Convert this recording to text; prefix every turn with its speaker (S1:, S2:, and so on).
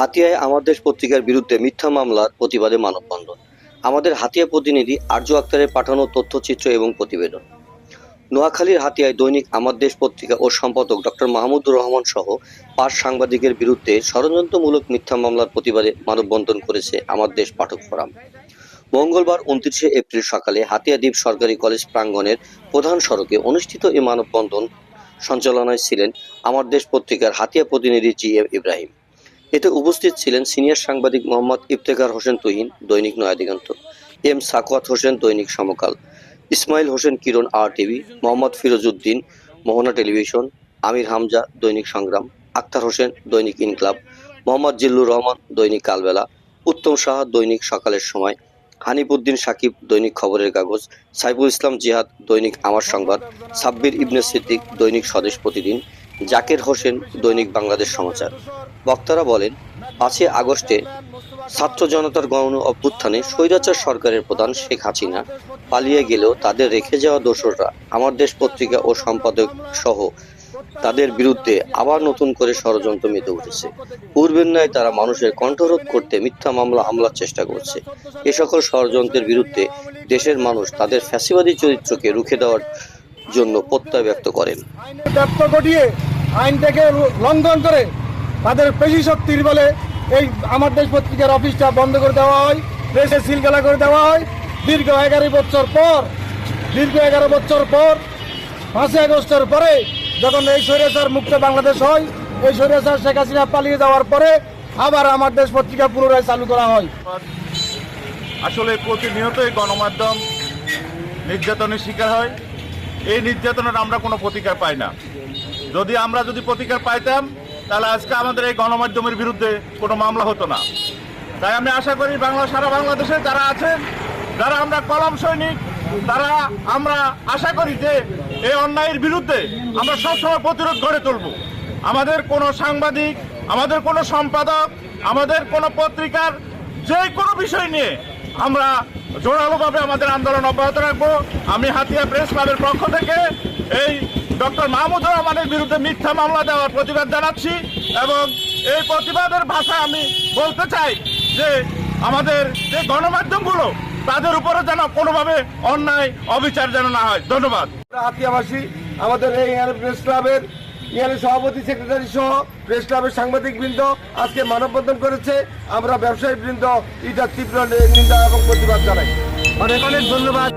S1: হাতিয়ায় আমার দেশ পত্রিকার বিরুদ্ধে মিথ্যা মামলার প্রতিবাদে মানববন্ধন। আমাদের হাতিয়া প্রতিনিধি আর্য আক্তারের পাঠানো তথ্যচিত্র এবং প্রতিবেদন। নোয়াখালীর হাতিয়ায় দৈনিক আমার দেশ পত্রিকা ও সম্পাদক ডক্টর মাহমুদুর রহমান সহ পাঁচ সাংবাদিকের বিরুদ্ধে ষড়যন্ত্রমূলক মিথ্যা মামলার প্রতিবাদে মানববন্ধন করেছে আমার দেশ পাঠক ফোরাম। মঙ্গলবার উনত্রিশে এপ্রিল সকালে হাতিয়া দ্বীপ সরকারি কলেজ প্রাঙ্গণের প্রধান সড়কে অনুষ্ঠিত এই মানববন্ধন সঞ্চালনায় ছিলেন আমার দেশ পত্রিকার হাতিয়া প্রতিনিধি জি এম ইব্রাহিম। এতে উপস্থিত ছিলেন সিনিয়র সাংবাদিক মোহাম্মদ ইফতেখার হোসেন তুহিন, দৈনিক নয়াদিগন্ত এম সাকওয়াত হোসেন, দৈনিক Samakal, Ismail Hossain Kiran R TV Mohammad Firozuddin, Mohona television, Amir Hamza, দৈনিক সংগ্রাম, আক্তার হোসেন, দৈনিক ইনকলাব, মোহাম্মদ জিল্লুর রহমান, দৈনিক কালবেলা, উত্তম শাহ দৈনিক সকালের সময় হানিফুদ্দিন সাকিব, দৈনিক খবরের কাগজ, সাইফুল ইসলাম জিহাদ, দৈনিক আমার সংবাদ, সাব্বির ইবনে সিদ্দিক, দৈনিক স্বদেশ প্রতিদিন জাকের হোসেন, দৈনিক বাংলাদেশ সমাচার। বক্তারা বলেন, পাঁচই আগস্টে ছাত্র জনতার গণ অভ্যুত্থানে স্বৈরাচার সরকারের প্রধান শেখ হাসিনা পালিয়ে গেলেও তাদের রেখে যাওয়া দোসররা, আমার দেশ পত্রিকা ও সম্পাদক সহ তাদের বিরুদ্ধে আবার নতুন করে ষড়যন্ত্র মেতে উঠেছে। পূর্বের ন্যায় তারা মানুষের কণ্ঠরোধ করতে মিথ্যা মামলা হামলার চেষ্টা করছে। এ সকল ষড়যন্ত্রের বিরুদ্ধে দেশের মানুষ তাদের ফ্যাসিবাদী চরিত্রকে রুখে দেওয়ার জন্য প্রত্যয় ব্যক্ত করেন।
S2: ব্যর্থ ঘটিয়ে আইনটাকে লঙ্ঘন করে তাদের পেশি শক্তির বলে এই আমার দেশ পত্রিকার অফিসটা বন্ধ করে দেওয়া হয় দেশে সিলগালা করে দেওয়া হয়। দীর্ঘ এগারো বছর পর দীর্ঘ এগারো বছর পর পাঁচই আগস্টের পরে যখন এই স্বৈরাচার মুক্ত বাংলাদেশ হয় এই স্বৈরাচার শেখ হাসিনা পালিয়ে যাওয়ার পরে আবার আমার দেশ পত্রিকা পুনরায় চালু করা হয়।
S3: আসলে প্রতিনিয়তই গণমাধ্যম নির্যাতনের শিকার হয়। এই নির্যাতনের আমরা কোনো প্রতিকার পাই না। যদি আমরা যদি প্রতিকার পাইতাম, তাহলে আজকে আমাদের এই গণমাধ্যমের বিরুদ্ধে কোনো মামলা হতো না। তাই আমি আশা করি বাংলা, সারা বাংলাদেশে যারা আছেন, যারা আমরা কলম সৈনিক, তারা আমরা আশা করি যে এই অন্যায়ের বিরুদ্ধে আমরা সবসময় প্রতিরোধ গড়ে তুলব। আমাদের কোনো সাংবাদিক, আমাদের কোনো সম্পাদক, আমাদের কোনো পত্রিকার যে কোনো বিষয় নিয়ে আমরা জোরালোভাবে আমাদের আন্দোলন অব্যাহত রাখব। আমি হাতিয়া প্রেস ক্লাবের পক্ষ থেকে এই ডক্টর মাহমুদুর রহমানের বিরুদ্ধে মিথ্যা মামলা দেওয়ার প্রতিবাদ জানাচ্ছি এবং এই প্রতিবাদের ভাষায় আমি বলতে চাই যে আমাদের যে গণমাধ্যমগুলো, তাদের উপরে যেন কোনোভাবে অন্যায় অবিচার যেন না হয়। ধন্যবাদ।
S2: হাতিয়াবাসী, আমাদের এই প্রেস ক্লাবের ইয়ারের সভাপতি সেক্রেটারি সহ প্রেস ক্লাবের সাংবাদিক বৃন্দ আজকে মানববন্ধন করেছে। আমরা ব্যবসায়ী বৃন্দ এটা তীব্র নিন্দা এবং প্রতিবাদ জানাই। অনেক অনেক ধন্যবাদ।